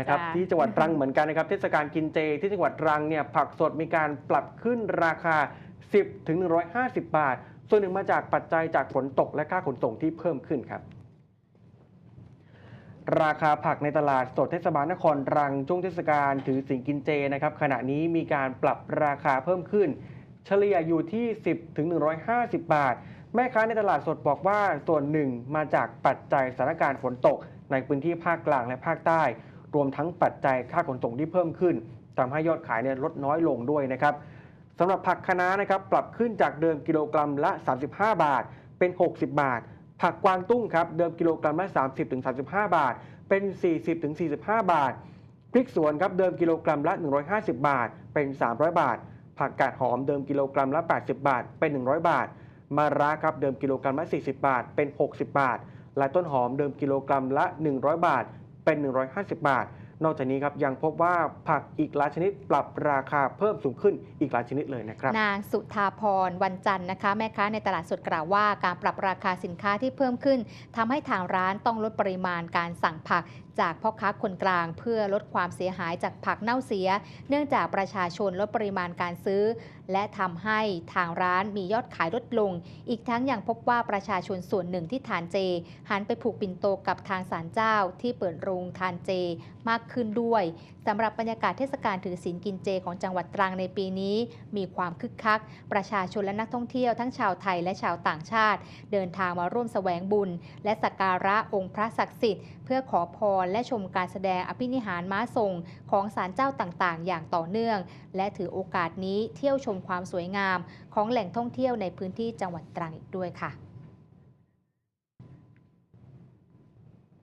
นะครับจ้ะที่จังหวัดตรังเหมือนกันนะครับเทศกาลกินเจที่จังหวัดตรังเนี่ยผักสดมีการปรับขึ้นราคา 10 ถึง 150 บาท ส่วนหนึ่งมาจากปัจจัยจากฝนตกและค่าขนส่งที่เพิ่มขึ้นครับ ราคาผักในตลาดสดเทศบาลนครตรังช่วงเทศกาลถือสินกินเจนะครับขณะนี้มีการปรับราคาเพิ่มขึ้น เฉลี่ยอยู่ที่ 10 ถึง 150 บาท แม่ค้าในตลาดสดบอกว่าส่วนหนึ่งมาจากปัจจัยสถานการณ์ฝนตก ในพื้นที่ภาคกลางและภาคใต้ รวมทั้งปัจจัยค่าขนส่งที่เพิ่มขึ้นทำให้ยอดขายเนี่ยลดน้อยลงด้วยนะครับสำหรับผักคะน้านะครับปรับขึ้นจากเดิมกิโลกรัมละ 35 บาท เป็น 60 บาท ผักกวางตุ้งครับเดิมกิโลกรัมละ 30-35 บาท เป็น 40-45 บาทพริกสวนครับเดิมกิโลกรัมละ 150 บาท เป็น 300 บาท ผักกาดหอมเดิมกิโลกรัมละ 80 บาท เป็น 100 บาทมะระครับเดิมกิโลกรัมละ 40 บาท เป็น 60 บาท และต้นหอมเดิมกิโลกรัมละ 100 บาท เป็น 150 บาท นอกจากนี้ครับยังพบว่าผักอีกหลายชนิดปรับราคาเพิ่มสูงขึ้นอีกหลายชนิดเลยนะครับ นางสุธาพรวันจันทร์นะคะแม่ค้าในตลาดสดกล่าวว่าการปรับราคาสินค้าที่เพิ่มขึ้นทำให้ทางร้านต้องลดปริมาณการสั่งผัก จากพ่อค้าคนกลาง เพื่อลดความเสียหายจากผักเน่าเสีย เนื่องจากประชาชนลดปริมาณการซื้อ และทำให้ทางร้านมียอดขายลดลง อีกทั้งยังพบว่าประชาชนส่วนหนึ่งที่ทานเจ หันไปผูกปิ่นโตกับทางศาลเจ้าที่เปิดโรงทานเจมากขึ้นด้วยสำหรับบรรยากาศเทศกาลถือศีลกินเจของจังหวัดตรังในปีนี้ มีความคึกคัก ประชาชนและนักท่องเที่ยวทั้งชาวไทยและชาวต่างชาติ เดินทางมาร่วมแสวงบุญ และสักการะองค์พระศักดิ์สิทธิ์เพื่อขอพรรและชมการแสดงอภินิหารม้าทรงของศาลเจ้าต่างๆ อย่างต่อเนื่อง และถือโอกาสนี้เที่ยวชมความสวยงาม ของแหล่งท่องเที่ยวในพื้นที่จังหวัดตรังอีกด้วยค่ะ